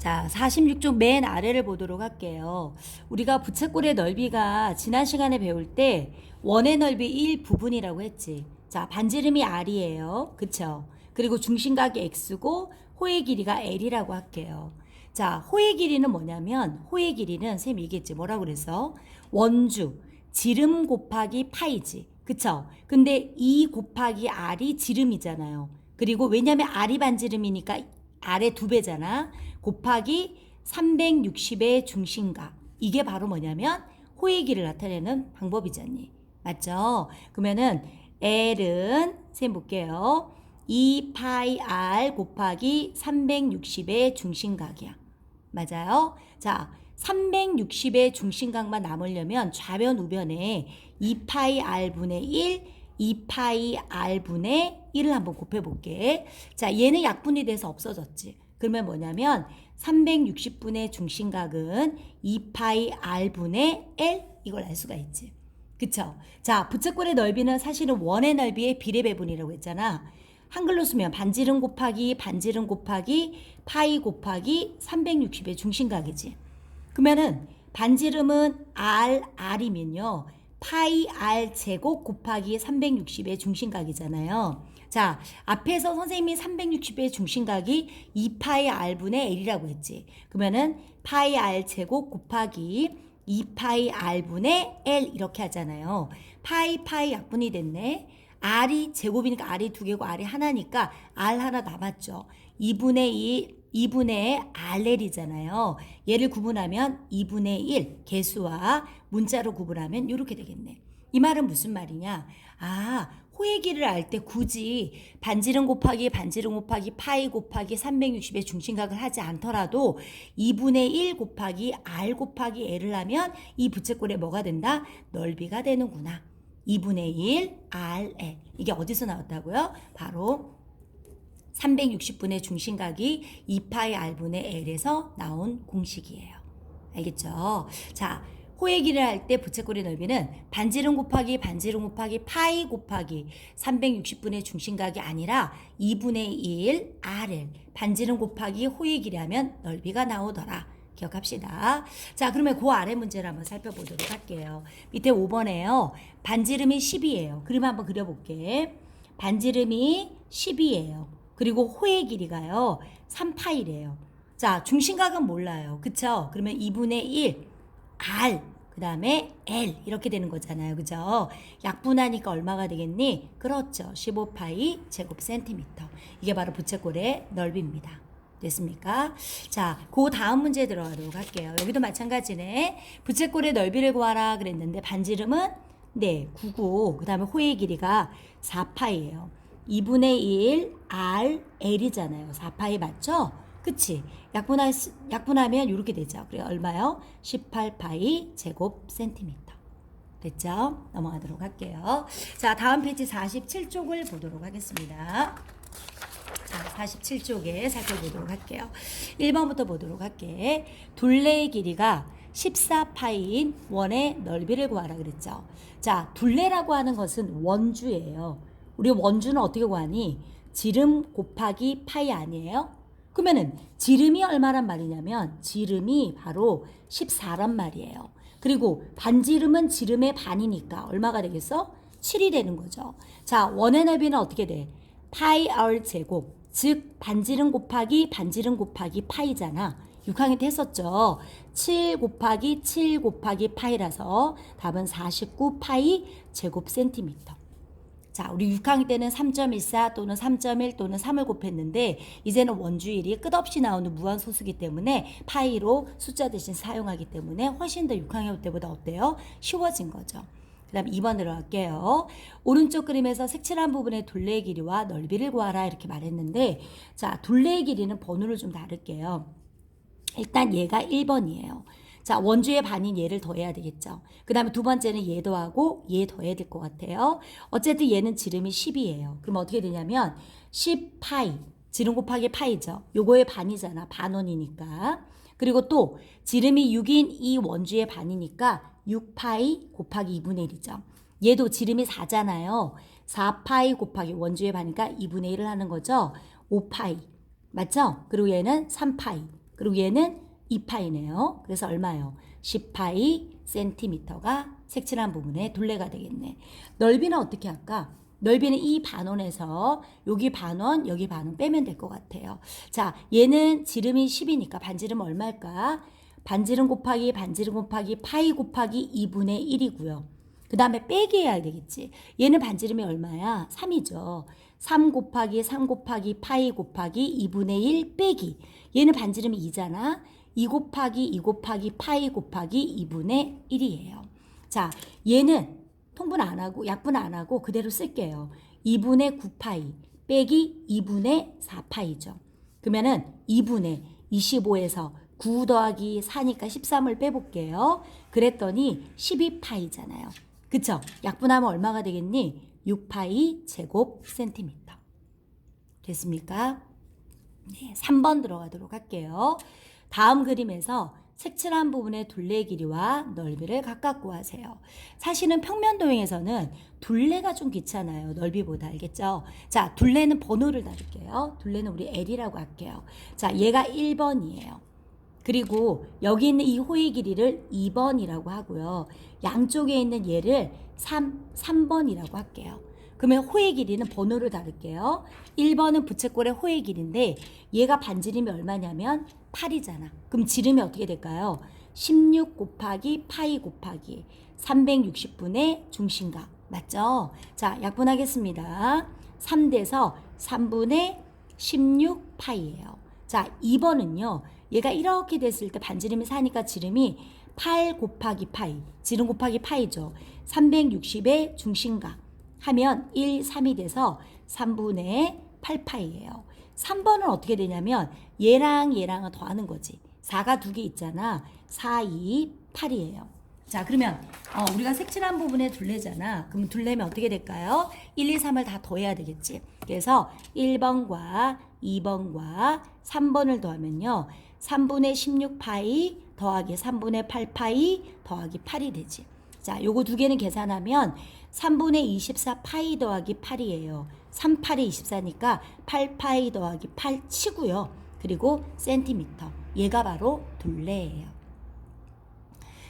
자, 46쪽 맨 아래를 보도록 할게요. 우리가 부채꼴의 넓이가 지난 시간에 배울 때 원의 넓이 1 부분이라고 했지. 자, 반지름이 R이에요. 그쵸? 그리고 중심각이 X고 호의 길이가 L이라고 할게요. 자, 호의 길이는 뭐냐면 호의 길이는 쌤이 얘기했지. 뭐라고 그래서? 원주 지름 곱하기 파이지. 그쵸? 근데 2 곱하기 R이 지름이잖아요. 그리고 왜냐면 R이 반지름이니까 R의 두 배잖아. 곱하기 360의 중심각. 이게 바로 뭐냐면 호의 길을 나타내는 방법이잖니. 맞죠? 그러면은 L은 쌤 볼게요. 2 파이 R 곱하기 360의 중심각이야. 맞아요? 자, 360의 중심각만 남으려면 좌변 우변에 2파이 R분의 1, 2파이 R분의 1을 한번 곱해볼게. 자, 얘는 약분이 돼서 없어졌지. 그러면 뭐냐면 360분의 중심각은 2파이 R분의 L 이걸 알 수가 있지. 그쵸? 자, 부채꼴의 넓이는 사실은 원의 넓이의 비례배분이라고 했잖아. 한글로 쓰면 반지름 곱하기 반지름 곱하기 파이 곱하기 360의 중심각이지. 그러면은 반지름은 R, R이면요. 파이 R 제곱 곱하기 360의 중심각이잖아요. 자, 앞에서 선생님이 360의 중심각이 2파이 R분의 L이라고 했지. 그러면은 파이 R 제곱 곱하기 2파이 R분의 L 이렇게 하잖아요. 파이 파이 약분이 됐네. R이 제곱이니까 R이 두 개고 R이 하나니까 R 하나 남았죠. 2분의 2, 2분의 RL이잖아요. 얘를 구분하면 2분의 1 개수와 문자로 구분하면 이렇게 되겠네. 이 말은 무슨 말이냐? 아, 호의 길을 알때 굳이 반지름 곱하기 반지름 곱하기 파이 곱하기 360의 중심각을 하지 않더라도 2분의 1 곱하기 R 곱하기 L을 하면 이 부채꼴에 뭐가 된다? 넓이가 되는구나. 2분의 1 RL. 이게 어디서 나왔다고요? 바로 360분의 중심각이 2파이 R분의 L에서 나온 공식이에요. 알겠죠? 자, 호의 길을 할때 부채꼴의 넓이는 반지름 곱하기 반지름 곱하기 파이 곱하기 360분의 중심각이 아니라 2분의 1 RL 반지름 곱하기 호의 길이 하면 넓이가 나오더라. 기억합시다. 자, 그러면 그 아래 문제를 한번 살펴보도록 할게요. 밑에 5번에요. 반지름이 10이에요. 그림 한번 그려볼게. 반지름이 10이에요. 그리고 호의 길이가요. 3파이래요. 자, 중심각은 몰라요. 그쵸? 그러면 2분의 1 R 그 다음에 L 이렇게 되는 거잖아요. 그죠? 약분하니까 얼마가 되겠니? 그렇죠. 15파이 제곱 센티미터. 이게 바로 부채꼴의 넓이입니다. 됐습니까? 자, 그 다음 문제 들어가도록 할게요. 여기도 마찬가지네. 부채꼴의 넓이를 구하라 그랬는데 반지름은 네, 9고 그 다음에 호의 길이가 4파이예요. 2분의 1 R L이잖아요. 4파이 맞죠? 그치? 약분하, 약분하면 이렇게 되죠. 그래 얼마요? 18파이 제곱 센티미터. 됐죠? 넘어가도록 할게요. 자, 다음 페이지 47쪽을 보도록 하겠습니다. 자, 47쪽에 살펴보도록 할게요. 1번부터 보도록 할게. 둘레의 길이가 14파인 원의 넓이를 구하라 그랬죠. 자, 둘레라고 하는 것은 원주예요. 우리 원주는 어떻게 구하니? 지름 곱하기 파이 아니에요? 그러면은 지름이 얼마란 말이냐면 지름이 바로 14란 말이에요. 그리고 반지름은 지름의 반이니까 얼마가 되겠어? 7이 되는 거죠. 자, 원의 넓이는 어떻게 돼? 파이 R 제곱. 즉 반지름 곱하기 반지름 곱하기 파이잖아. 6학년 때 했었죠. 7 곱하기 7 곱하기 파이라서 답은 49 파이 제곱 센티미터. 자, 우리 6학년 때는 3.14 또는 3.1 또는 3을 곱했는데 이제는 원주율이 끝없이 나오는 무한소수기 때문에 파이로 숫자 대신 사용하기 때문에 훨씬 더 6학년 때보다 어때요? 쉬워진 거죠. 그 다음 2번 들어갈게요. 오른쪽 그림에서 색칠한 부분의 둘레의 길이와 넓이를 구하라 이렇게 말했는데 자, 둘레의 길이는 번호를 좀 다룰게요. 일단 얘가 1번이에요. 자, 원주의 반인 얘를 더해야 되겠죠. 그 다음에 두 번째는 얘 더하고 얘 더해야 될 것 같아요. 어쨌든 얘는 지름이 10이에요. 그럼 어떻게 되냐면 10파이, 지름 곱하기 파이죠. 요거의 반이잖아. 반원이니까. 그리고 또 지름이 6인 이 원주의 반이니까 6파이 곱하기 2분의 1이죠. 얘도 지름이 4잖아요. 4파이 곱하기 원주의 반이니까 2분의 1을 하는 거죠. 5파이. 맞죠? 그리고 얘는 3파이. 그리고 얘는 2파이네요. 그래서 얼마요? 10파이 센티미터가 색칠한 부분의 둘레가 되겠네. 넓이는 어떻게 할까? 넓이는 이 반원에서 여기 반원, 여기 반원 빼면 될 것 같아요. 자, 얘는 지름이 10이니까 반지름 얼마일까? 반지름 곱하기 반지름 곱하기 파이 곱하기 2분의 1이고요. 그 다음에 빼기 해야 되겠지. 얘는 반지름이 얼마야? 3이죠. 3 곱하기 3 곱하기 파이 곱하기 2분의 1 빼기. 얘는 반지름이 2잖아. 2 곱하기 2 곱하기 파이 곱하기 2분의 1이에요. 자, 얘는 통분 안 하고 약분 안 하고 그대로 쓸게요. 2분의 9파이 빼기 2분의 4파이죠. 그러면은 2분의 25에서 9 더하기 4니까 13을 빼볼게요. 그랬더니 12파이잖아요. 그쵸? 약분하면 얼마가 되겠니? 6파이 제곱 센티미터. 됐습니까? 네, 3번 들어가도록 할게요. 다음 그림에서 색칠한 부분의 둘레 길이와 넓이를 각각 구하세요. 사실은 평면 도형에서는 둘레가 좀 귀찮아요. 넓이보다 알겠죠? 자, 둘레는 번호를 다룰게요. 둘레는 우리 L이라고 할게요. 자, 얘가 1번이에요. 그리고 여기 있는 이 호의 길이를 2번이라고 하고요. 양쪽에 있는 얘를 3, 3번이라고 할게요. 그러면 호의 길이는 번호를 다룰게요. 1번은 부채꼴의 호의 길인데 얘가 반지름이 얼마냐면 8이잖아. 그럼 지름이 어떻게 될까요? 16 곱하기 파이 곱하기 360분의 중심각. 맞죠? 자, 약분하겠습니다. 3대서 3분의 16 파이예요. 자, 2번은요. 얘가 이렇게 됐을 때 반지름이 4니까 지름이 8 곱하기 파이. 지름 곱하기 파이죠. 360의 중심각. 하면 1, 3이 돼서 3분의 8파이예요. 3번은 어떻게 되냐면 얘랑 얘랑은 더하는 거지. 4가 두 개 있잖아. 4, 2, 8이에요. 자, 그러면 어, 우리가 색칠한 부분에 둘레잖아. 그럼 둘레면 어떻게 될까요? 1, 2, 3을 다 더해야 되겠지. 그래서 1번과 2번과 3번을 더하면요. 3분의 16파이 더하기 3분의 8파이 더하기 8이 되지. 자, 요거 두 개는 계산하면 3분의 24 파이 더하기 8이에요. 3파이 24니까 8 파이 더하기 8 치고요. 그리고 센티미터. 얘가 바로 둘레예요.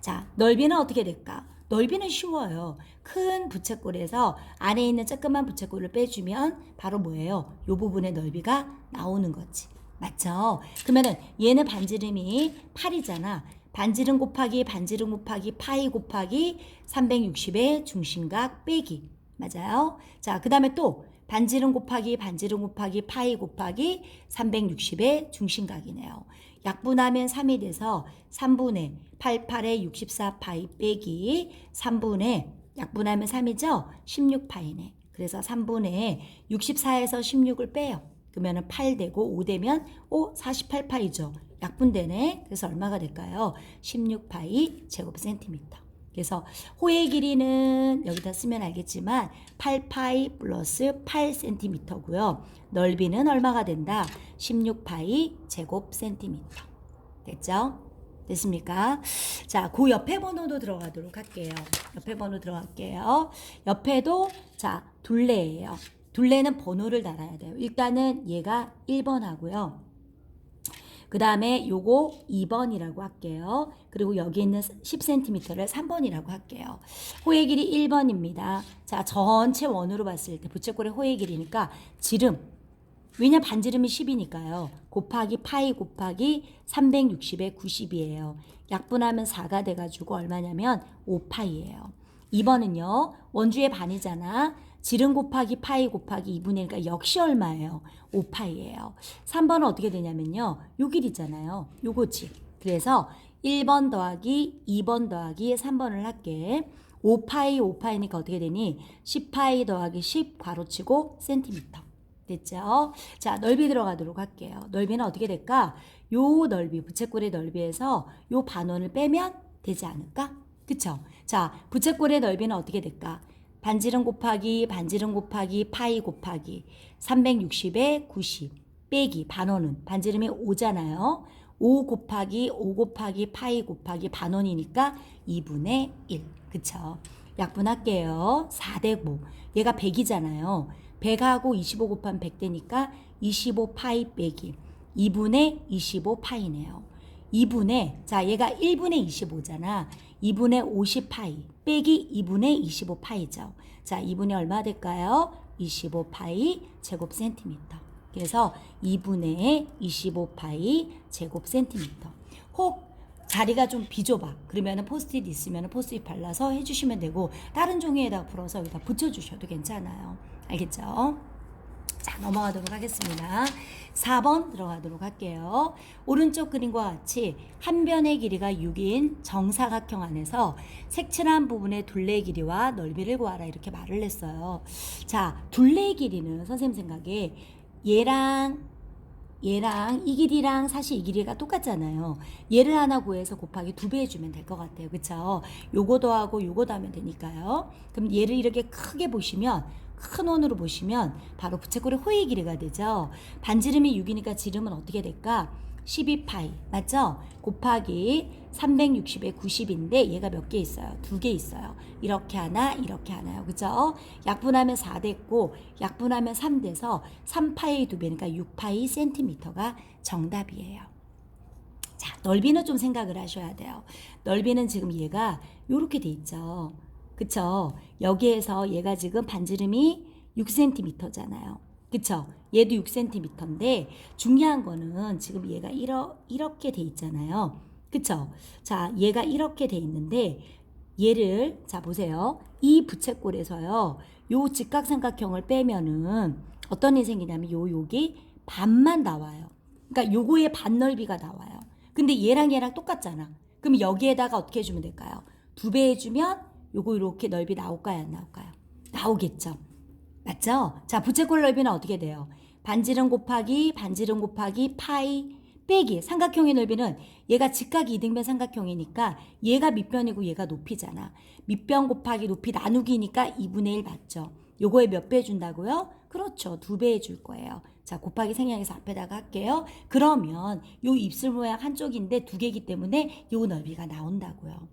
자, 넓이는 어떻게 될까? 넓이는 쉬워요. 큰 부채꼴에서 안에 있는 조그만 부채꼴을 빼주면 바로 뭐예요? 요 부분의 넓이가 나오는 거지. 맞죠? 그러면은 얘는 반지름이 8이잖아. 반지름 곱하기 반지름 곱하기 파이 곱하기 360의 중심각 빼기. 맞아요? 자, 그 다음에 또 반지름 곱하기 반지름 곱하기 파이 곱하기 360의 중심각이네요. 약분하면 3이 돼서 3분의 88의 64파이 빼기 3분의 약분하면 3이죠? 16파이네. 그래서 3분의 64에서 16을 빼요. 그러면 8 되고 5 되면 오 48파이죠. 약분되네. 그래서 얼마가 될까요? 16파이 제곱 센티미터. 그래서 호의 길이는 여기다 쓰면 알겠지만 8파이 플러스 8cm고요. 넓이는 얼마가 된다? 16파이 제곱 센티미터. 됐죠? 됐습니까? 자, 그 옆에 번호도 들어가도록 할게요. 옆에 번호 들어갈게요. 옆에도 자, 둘레예요. 둘레는 번호를 달아야 돼요. 일단은 얘가 1번 하고요. 그 다음에 요거 2번이라고 할게요. 그리고 여기 있는 10cm를 3번이라고 할게요. 호의 길이 1번입니다. 자, 전체 원으로 봤을 때 부채꼴의 호의 길이니까 지름. 왜냐 반지름이 10이니까요. 곱하기 파이 곱하기 360에 90이에요. 약분하면 4가 돼가지고 얼마냐면 5파이예요. 2번은요. 원주의 반이잖아. 지름 곱하기 파이 곱하기 2분의 1가 역시 얼마예요? 5파이예요. 3번은 어떻게 되냐면요. 요 길이잖아요. 요거지. 그래서 1번 더하기 2번 더하기 3번을 할게. 5파이 5파이니까 어떻게 되니? 10파이 더하기 10 괄호치고 센티미터. 됐죠? 자, 넓이 들어가도록 할게요. 넓이는 어떻게 될까? 요 넓이, 부채꼴의 넓이에서 요 반원을 빼면 되지 않을까? 그쵸? 자, 부채꼴의 넓이는 어떻게 될까? 반지름 곱하기 반지름 곱하기 파이 곱하기 360에 90 빼기 반원은 반지름이 5잖아요. 5 곱하기 5 곱하기 파이 곱하기 반원이니까 2분의 1. 그쵸? 약분할게요. 4대 5. 얘가 100이잖아요. 100하고 25 곱하면 100 되니까 25 파이 빼기 2분의 25 파이네요. 2분의 자 얘가 1분의 25잖아. 2분의 50파이 빼기 2분의 25파이죠. 자 2분의 얼마 될까요? 25파이 제곱 센티미터. 그래서 2분의 25파이 제곱 센티미터. 혹 자리가 좀 비좁아. 그러면은 포스트잇 있으면 포스트잇 발라서 해주시면 되고 다른 종이에다 풀어서 여기다 붙여주셔도 괜찮아요. 알겠죠? 자 넘어가도록 하겠습니다. 4번 들어가도록 할게요. 오른쪽 그림과 같이 한 변의 길이가 6인 정사각형 안에서 색칠한 부분의 둘레 길이와 넓이를 구하라 이렇게 말을 했어요. 자 둘레 길이는 선생님 생각에 얘랑 얘랑 이 길이랑 사실 이 길이가 똑같잖아요. 얘를 하나 구해서 곱하기 두 배 해주면 될 것 같아요. 그쵸? 요거 더하고 요거 더하면 되니까요. 그럼 얘를 이렇게 크게 보시면 큰 원으로 보시면 바로 부채꼴의 호의 길이가 되죠. 반지름이 6이니까 지름은 어떻게 될까? 12파이 맞죠? 곱하기 360에 90인데 얘가 몇 개 있어요? 두 개 있어요. 이렇게 하나 이렇게 하나요. 그죠? 약분하면 4 됐고 약분하면 3 돼서 3파이 두 배니까 6파이 센티미터가 정답이에요. 자, 넓이는 좀 생각을 하셔야 돼요. 넓이는 지금 얘가 요렇게 돼 있죠. 그쵸? 여기에서 얘가 지금 반지름이 6cm잖아요. 그쵸? 얘도 6cm인데 중요한 거는 지금 얘가 이러, 이렇게 돼 있잖아요. 그쵸? 자, 얘가 이렇게 돼 있는데 얘를 자 보세요. 이 부채꼴에서요. 요 직각삼각형을 빼면은 어떤 일이 생기냐면 요 여기 반만 나와요. 그러니까 요거의 반 넓이가 나와요. 근데 얘랑 얘랑 똑같잖아. 그럼 여기에다가 어떻게 해주면 될까요? 두 배 해주면 요거 이렇게 넓이 나올까요? 안 나올까요? 나오겠죠. 맞죠? 자, 부채꼴 넓이는 어떻게 돼요? 반지름 곱하기 반지름 곱하기 파이 빼기 삼각형의 넓이는 얘가 직각이 이등변 삼각형이니까 얘가 밑변이고 얘가 높이잖아. 밑변 곱하기 높이 나누기니까 2분의 1 맞죠? 요거에 몇 배 준다고요? 그렇죠. 두 배 해줄 거예요. 자, 곱하기 생략해서 앞에다가 할게요. 그러면 요 입술 모양 한쪽인데 두 개이기 때문에 요 넓이가 나온다고요.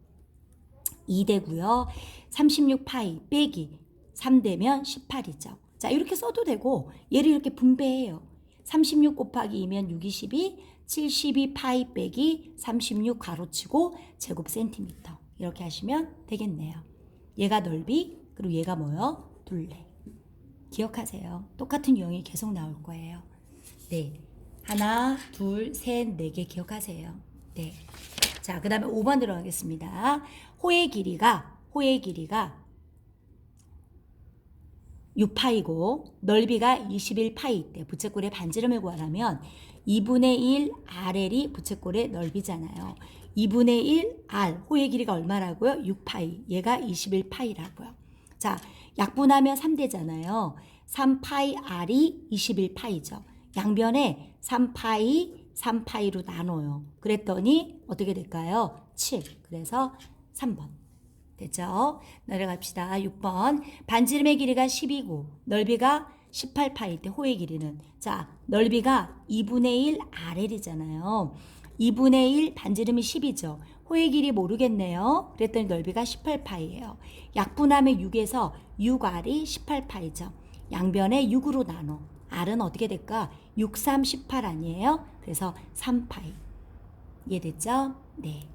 2대고요. 36파이 빼기 3대면 18이죠. 자, 이렇게 써도 되고 얘를 이렇게 분배해요. 36 곱하기 2면 6, 22, 72 파이 빼기 36 가로치고 제곱 센티미터. 이렇게 하시면 되겠네요. 얘가 넓이, 그리고 얘가 뭐요? 둘레. 기억하세요. 똑같은 유형이 계속 나올 거예요. 네. 하나, 둘, 셋, 네 개 기억하세요. 네. 자, 그 다음에 5번 들어가겠습니다. 호의 길이가, 호의 길이가 6파이고 넓이가 21파이 때 부채꼴의 반지름을 구하라면 2분의 1 RL이 부채꼴의 넓이잖아요. 2분의 1 R 호의 길이가 얼마라고요? 6파이. 얘가 21파이라고요. 자, 약분하면 3되잖아요. 3파이 R이 21파이죠. 양변에 3파이 3파이로 나눠요. 그랬더니 어떻게 될까요? 7. 그래서 3번. 됐죠? 내려갑시다. 6번. 반지름의 길이가 12고 넓이가 18파일 때 호의 길이는 자, 넓이가 2분의 1 RL이잖아요. 2분의 1 반지름이 10이죠. 호의 길이 모르겠네요. 그랬더니 넓이가 18파이예요. 약분하면 6에서 6R이 18파이죠. 양변에 6으로 나눠. R은 어떻게 될까? 6, 3, 18 아니에요? 그래서 3파이. 이해됐죠? 네.